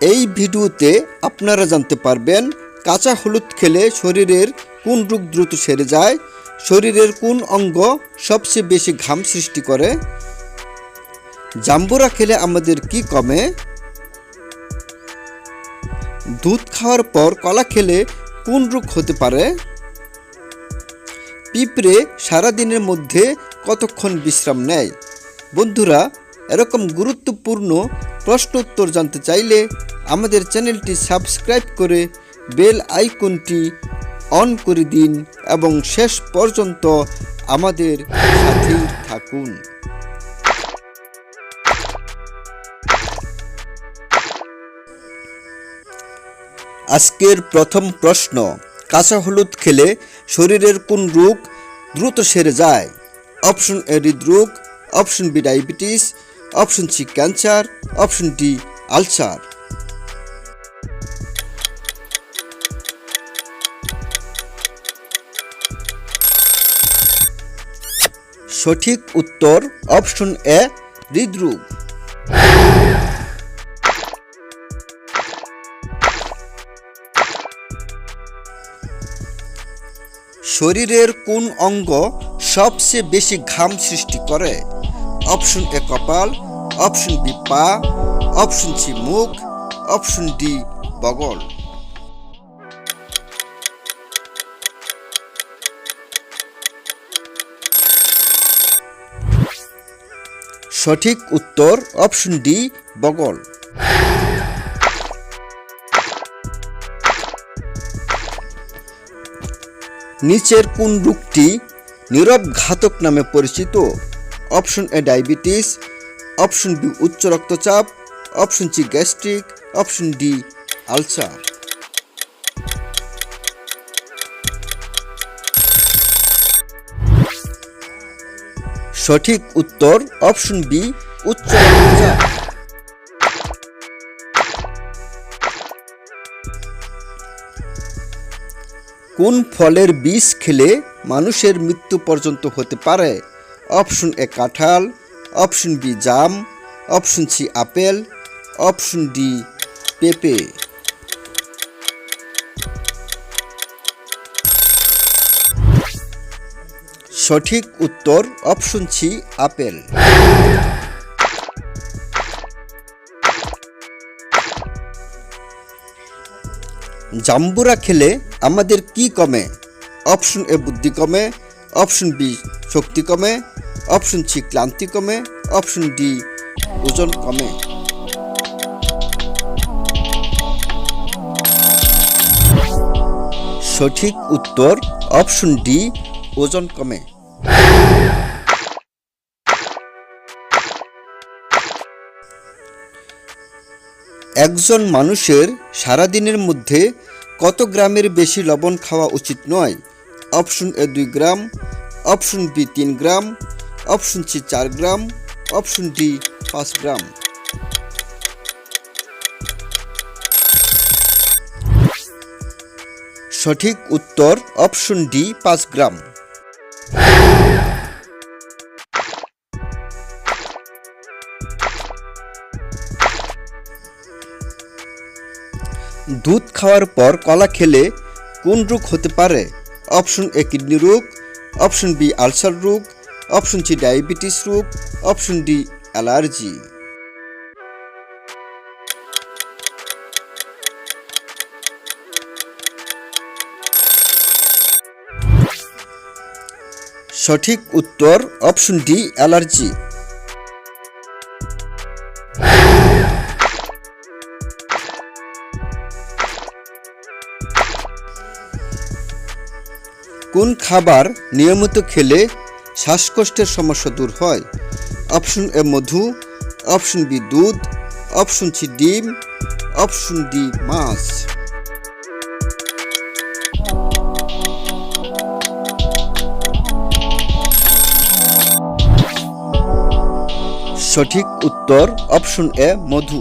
এই ভিডিওতে আপনারা জানতে পারবেন কাঁচা হলুদ খেলে শরীরের কোন রোগ দ্রুত সেরে যায়, শরীরের কোন অঙ্গ সবচেয়ে বেশি ঘাম সৃষ্টি করে, জাম্বুরা খেলে আমাদের কি কমে, দুধ খাওয়ার পর কলা খেলে কোন রোগ হতে পারে, পিঁপড়ে সারাদিনের মধ্যে কতক্ষণ বিশ্রাম নেয়। বন্ধুরা, এরকম গুরুত্বপূর্ণ প্রশ্ন উত্তর জানতে চাইলে আমাদের চ্যানেলটি সাবস্ক্রাইব করে বেল আইকনটি অন করে দিন এবং শেষ পর্যন্ত আমাদের সাথেই থাকুন। আজকের প্রথম প্রশ্ন, কাঁচা হলুদ খেলে শরীরের কোন রোগ দ্রুত সেরে যায়? অপশন এ হৃদরোগ, option B diabetes option C cancer, option D ulcer. সঠিক উত্তর অপশন এ হৃদরোগ। শরীরের কোন অঙ্গ সবচেয়ে বেশি ঘাম সৃষ্টি করে? অপশন এ কপাল, অপশন বি পা, অপশন সি মুখ, অপশন ডি বগল। সঠিক উত্তর অপশন ডি বগল। নিচের কোন রোগটি নীরব ঘাতক নামে পরিচিত? Option A diabetes, option B উচ্চ রক্তচাপ, option C gastric, option D ulcer. সঠিক উত্তর অপশন বি উচ্চ রক্তচাপ। কোন ফলের বীজ খেলে মানুষের মৃত্যু পর্যন্ত হতে পারে? অপশন এ কাঁঠাল, অপশন বি জাম, option C apple, option D পেঁপে। সঠিক উত্তর অপশন সি আপেল। জাম্বুরা খেলে আমাদের কি কমে? অপশন এ বুদ্ধি কমে, অপশন বি শক্তি কমে অপশন সি ক্লান্তি কমে। অপশন ডি ওজন কমে। সঠিক উত্তর অপশন ডি ওজন কমে। একজন মানুষের সারাদিনের মধ্যে কত গ্রামের বেশি লবণ খাওয়া উচিত নয়? অপশন এ দুই গ্রাম। অপশন বি তিন গ্রাম। অপশন সি চার গ্রাম, অপশন ডি পাঁচ গ্রাম। সঠিক উত্তর অপশন ডি পাঁচ গ্রাম। দুধ খাওয়ার পর কলা খেলে কোন রোগ হতে পারে? অপশন এ কিডনি রোগ, অপশন বি আলসার রোগ অপশন সি ডায়াবেটিস রোগ, অপশন ডি অ্যালার্জি। সঠিক উত্তর অপশন ডি অ্যালার্জি। কোন খাবার নিয়মিত খেলে শ্বাসকষ্টের সমস্যা দূর হয়। অপশন এ মধু, অপশন বি দুধ, অপশন সি ডিম, অপশন ডি মাছ। সঠিক উত্তর অপশন এ মধু।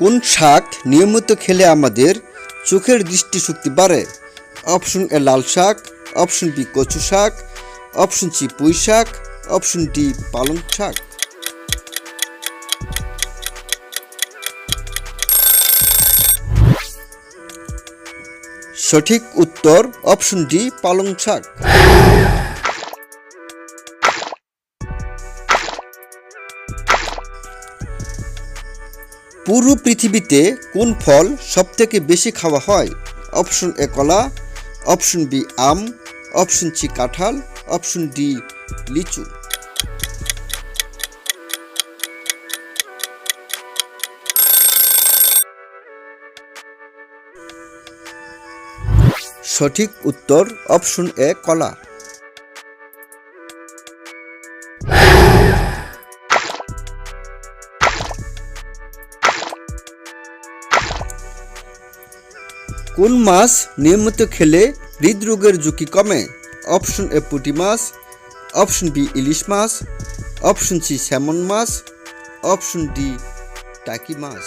কোন শাক নিয়মিত খেলে আমাদের চোখের দৃষ্টিশক্তি বাড়ে? অপশন এ লাল শাক, অপশন বি কচু শাক, অপশন সি পুঁই শাক, অপশন ডি পালং শাক। সঠিক উত্তর অপশন ডি পালং শাক। পুরো পৃথিবীতে কোন ফল সবথেকে বেশি খাওয়া হয়? অপশন এ কলা, অপশন বি আম, অপশন সি কাঁঠাল, অপশন ডি লিচু। সঠিক উত্তর অপশন এ কলা। কোন মাছ নিয়মিত খেলে হৃদরোগের ঝুঁকি কমে? অপশন এ পুঁটি মাছ, অপশন বি ইলিশ মাছ, অপশন সি স্যামন মাছ, অপশন ডি টাকি মাছ।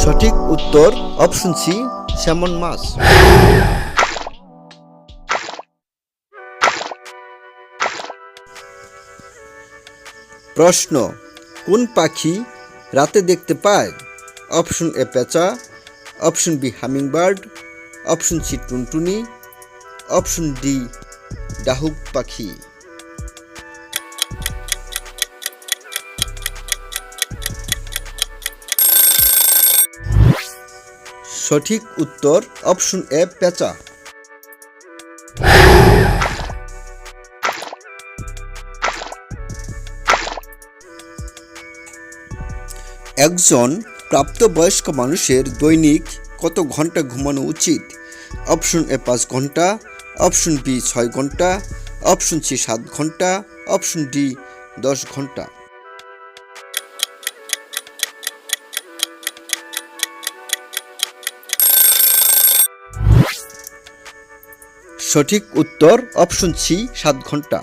সঠিক উত্তর অপশন সি স্যামন মাছ। প্রশ্ন, কোন পাখি রাতে দেখতে পায়? অপশন এ পেঁচা, option B hummingbird, option C টুনটুনি, অপশন ডি ডাহুক পাখি। সঠিক উত্তর অপশন এ পেঁচা। একজন প্রাপ্তবয়স্ক মানুষের দৈনিক কত ঘণ্টা ঘুমানো উচিত? অপশন এ পাঁচ ঘণ্টা, অপশন বি ছয় ঘণ্টা, অপশন সি সাত ঘণ্টা, অপশন ডি দশ ঘণ্টা। সঠিক উত্তর অপশন সি সাত ঘণ্টা।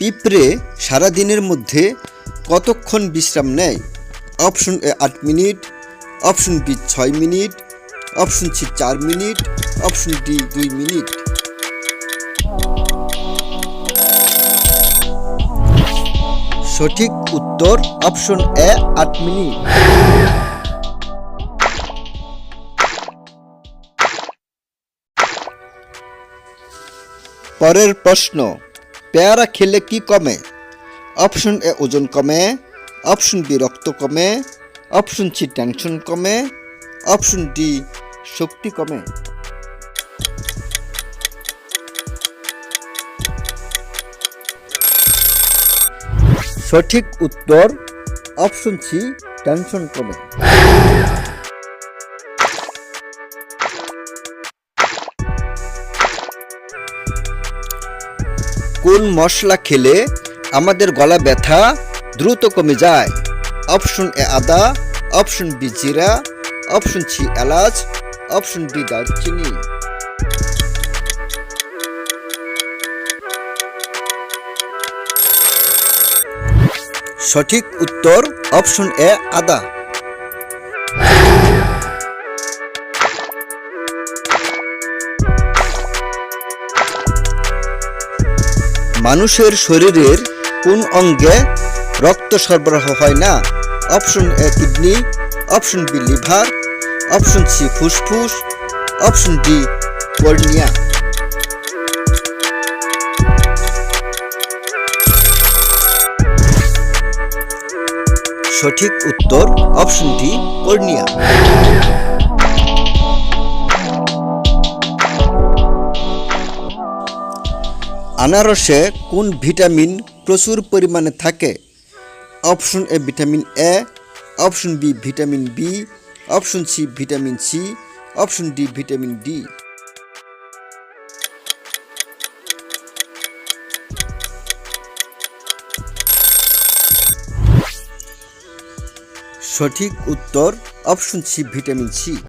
পিঁপড়ে সারা দিনের মধ্যে কতক্ষণ বিশ্রাম নেয়? অপশন এ আট মিনিট, অপশন বি ছয় মিনিট, অপশন সি চার মিনিট, অপশন ডি দুই মিনিট। সঠিক উত্তর অপশন এ আট মিনিট। পরের প্রশ্ন। পেয়ারা খেলে কি কমে? অপশন এ ওজন কমে, অপশন বি রক্ত কমে, অপশন সি টেনশন কমে, অপশন ডি শক্তি কমে। সঠিক উত্তর অপশন সি টেনশন কমে। কোন মশলা খেলে আমাদের গলা ব্যথা দ্রুত কমে যায়? অপশন এ আদা, অপশন বি জিরা, অপশন সি এলাচ, অপশন ডি দারচিনি। সঠিক উত্তর অপশন এ আদা। মানুষের শরীরের কোন অঙ্গে রক্ত সরবরাহ হয় না? Option A, kidney, option B, liver, option C, ফুসফুস, অপশন ডি, কর্নিয়া। সঠিক উত্তর অপশন ডি, কর্নিয়া। আনারসে কোন ভিটামিন প্রচুর পরিমাণে থাকে? Option A vitamin A, option B vitamin B, option C vitamin C, option D vitamin D. সঠিক উত্তর option C vitamin C.